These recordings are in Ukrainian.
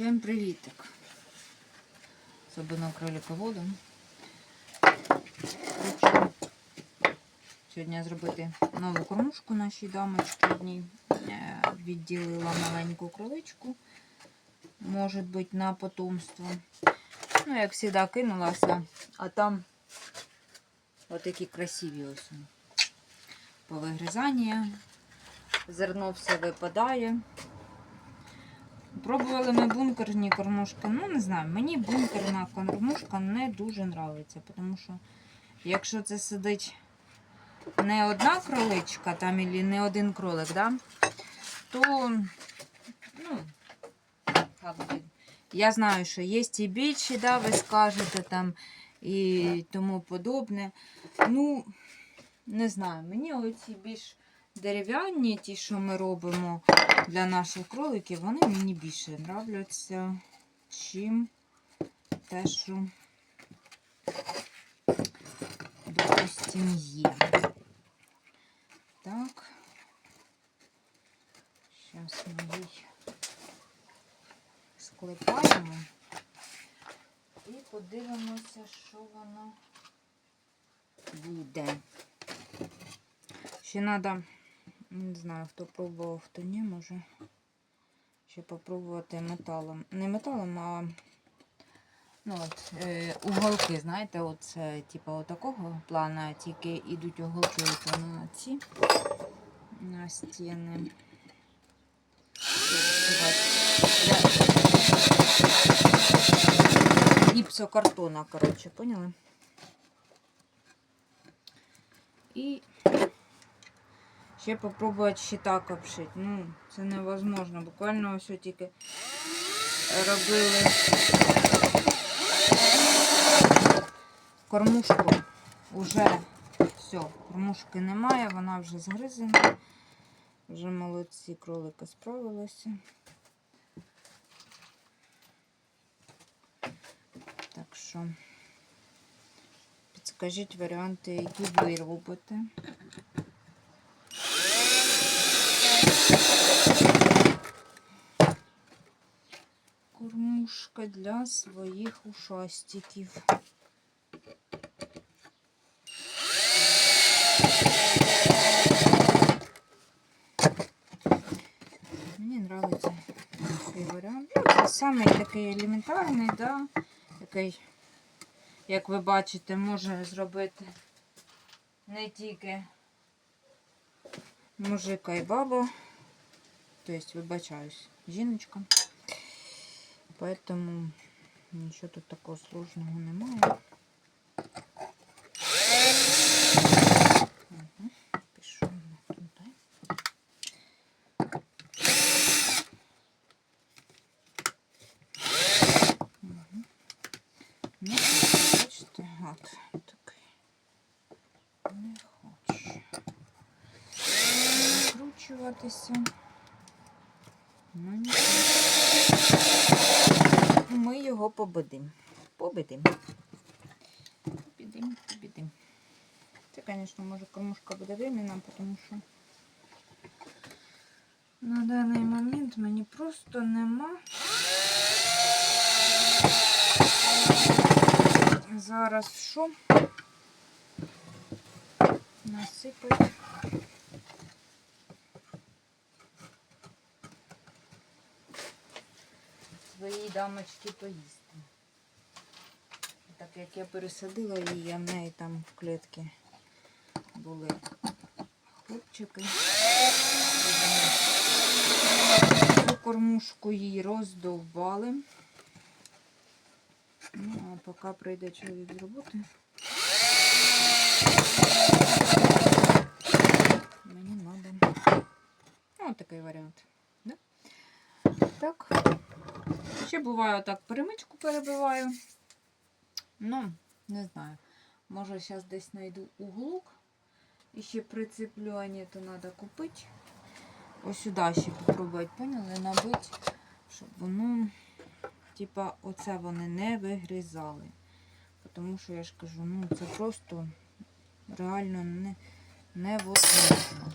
Всім привітик. Особливо кролиководом. Хочу сьогодні зробити нову кормушку нашій дамочці одній. Е, Відділила маленьку кроличку. Може бути на потомство. Ну, як завжди, кинулася, а там отакі красиві ось. Повигризання. Зерно все випадає. Пробували ми бункерні кормушки. Ну, не знаю, мені бункерна кормушка не дуже подобається, тому що якщо це сидить не одна кроличка там, і не один кролик, да, то ну, я знаю, що є і більші, да, ви скажете там і тому подобне. Ну, не знаю, мені оці більш дерев'яні, ті, що ми робимо для наших кроликів, вони мені більше нравляться, чим те, що, допустим, є. Так. Зараз ми її склепаємо і подивимося, що воно буде. Ще треба, не знаю, хто пробував, хто ні, може ще попробувати металом. Не металом, а ну, от, е, уголки, знаєте, оце, типу, отакого плана, тільки йдуть уголки от на ці на стіни. Гіпсокартона, коротше, поняли? І ще попробувати ще так обшити. Ну, це невозможно. Буквально ось тільки робили кормушку. Уже все, кормушки немає, вона вже згризена. Вже молодці кролики справилися. Так що підскажіть варіанти, які ви робите. Кормушка для своїх ушастиків. Мені подобається цей варіант. Ну, це самий такий елементарний, да, який, як ви бачите, може зробити не тільки мужика і баба. Тобто, вибачаюсь, жіночка. Поэтому нічого тут такого сложного немає. Угу. Пішов ми туди. Угу. Ну, бачите, от такий. Не хоче закручуватися. Ну, нічого. Ми його победимо. Победимо. Победимо, победимо. Це, звісно, може кормушка буде временна, тому що на даний момент мені просто нема. Зараз що? Насипати. Своїй дамочці поїсти. Так як я пересадила її, а в неї там в клітці були хлопчики. Цю кормушку їй роздовбали. Ну, а поки прийде чоловік з роботи. Мені треба. Ось такий варіант. Да? Так. Ще буває так перемичку перебиваю. Ну, не знаю. Може зараз десь знайду углок. І ще прицеплю, а ні, то треба купити. Ось сюди ще попробувати, поняли, набити, щоб воно, типа, оце вони не вигризали. Тому що я ж кажу, ну це просто реально не, невозможно.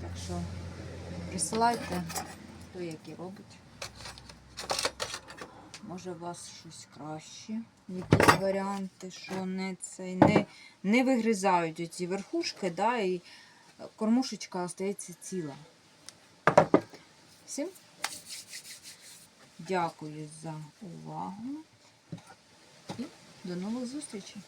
Так що Присилайте, хто які робить. Може, у вас щось краще, якісь варіанти, що не цей не, не вигризають оці верхушки, да, і кормушечка остається ціла. Всім дякую за увагу і до нових зустрічей!